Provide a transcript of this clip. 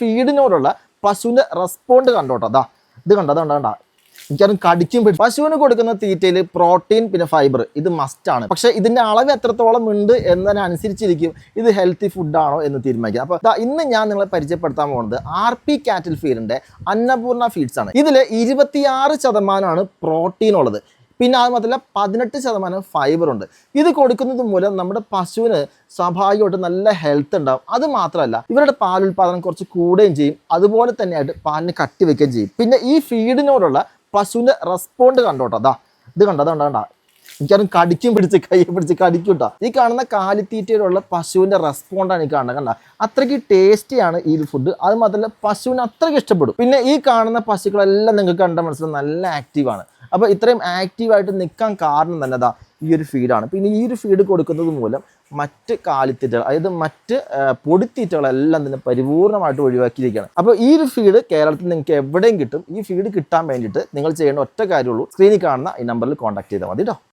ഫീഡിനോടുള്ള പശുവിന്റെ റെസ്പോണ്ട് കണ്ടോട്ടോ. അതാ ഇത് കണ്ടോ അതുകൊണ്ട് കണ്ടോ എനിക്കതും കടിക്കും പശുവിന് കൊടുക്കുന്ന തീറ്റയിൽ പ്രോട്ടീൻ പിന്നെ ഫൈബർ ഇത് മസ്റ്റ് ആണ്. പക്ഷെ ഇതിന്റെ അളവ് എത്രത്തോളം ഉണ്ട് എന്നതിനനുസരിച്ചിരിക്കും ഇത് ഹെൽത്തി ഫുഡാണോ എന്ന് തീരുമാനിക്കുക. അപ്പോൾ ഇന്ന് ഞാൻ നിങ്ങളെ പരിചയപ്പെടുത്താൻ പോകുന്നത് ആർ പി കാറ്റിൽ ഫീഡിന്റെ അന്നപൂർണ ഫീഡ്സ് ആണ്. ഇതിൽ ഇരുപത്തിയാറ് ശതമാനമാണ് പ്രോട്ടീൻ ഉള്ളത്. പിന്നെ അത് മാത്രമല്ല പതിനെട്ട് ശതമാനം ഫൈബർ ഉണ്ട്. ഇത് കൊടുക്കുന്നത് മൂലം നമ്മുടെ പശുവിന് സ്വാഭാവികമായിട്ട് നല്ല ഹെൽത്ത് ഉണ്ടാവും. അത് മാത്രമല്ല ഇവരുടെ പാലുൽപാദനം കുറച്ച് കൂടുകയും ചെയ്യും. അതുപോലെ തന്നെയായിട്ട് പാലിന് കട്ടി വെക്കുകയും ചെയ്യും. പിന്നെ ഈ ഫീഡിനോടുള്ള പശുവിന്റെ റെസ്പോണ്ട് കണ്ടോട്ടോ അതാ ഇത് കണ്ടോ? അതുകൊണ്ട് കണ്ടോ? എനിക്കാരും കടിക്കും പിടിച്ച് കൈ പിടിച്ച് കടിക്കും കേട്ടോ ഈ കാണുന്ന കാലിത്തീറ്റയിലുള്ള പശുവിന്റെ റെസ്പോണ്ടാണ് ഈ കാണുന്നത് കണ്ട? അത്രയ്ക്ക് ടേസ്റ്റിയാണ് ഈ ഫുഡ് അത് മാത്രമല്ല പശുവിന് അത്രയ്ക്ക് ഇഷ്ടപ്പെടും. പിന്നെ ഈ കാണുന്ന പശുക്കളെല്ലാം നിങ്ങൾക്ക് കണ്ട മനസ്സിലാവും നല്ല ആക്റ്റീവാണ് അപ്പോൾ ഇത്രയും ആക്റ്റീവായിട്ട് നിൽക്കാൻ കാരണം തന്നെ അതാ ഈ ഒരു ഫീഡാണ് പിന്നെ ഈ ഒരു ഫീഡ് കൊടുക്കുന്നത് മൂലം മറ്റ് കാലിത്തീറ്റകൾ അതായത് മറ്റ് പൊടിത്തീറ്റകളെല്ലാം തന്നെ പരിപൂർണമായിട്ട് ഒഴിവാക്കിയിരിക്കുകയാണ്. അപ്പോൾ ഈ ഒരു ഫീഡ് കേരളത്തിൽ നിങ്ങൾക്ക് എവിടെയും കിട്ടും. ഈ ഫീഡ് കിട്ടാൻ വേണ്ടിയിട്ട് നിങ്ങൾ ചെയ്യേണ്ട ഒറ്റ കാര്യമുള്ളൂ. സ്ക്രീനിൽ കാണുന്ന ഈ നമ്പറിൽ കോൺടാക്ട് ചെയ്താൽ മതി കേട്ടോ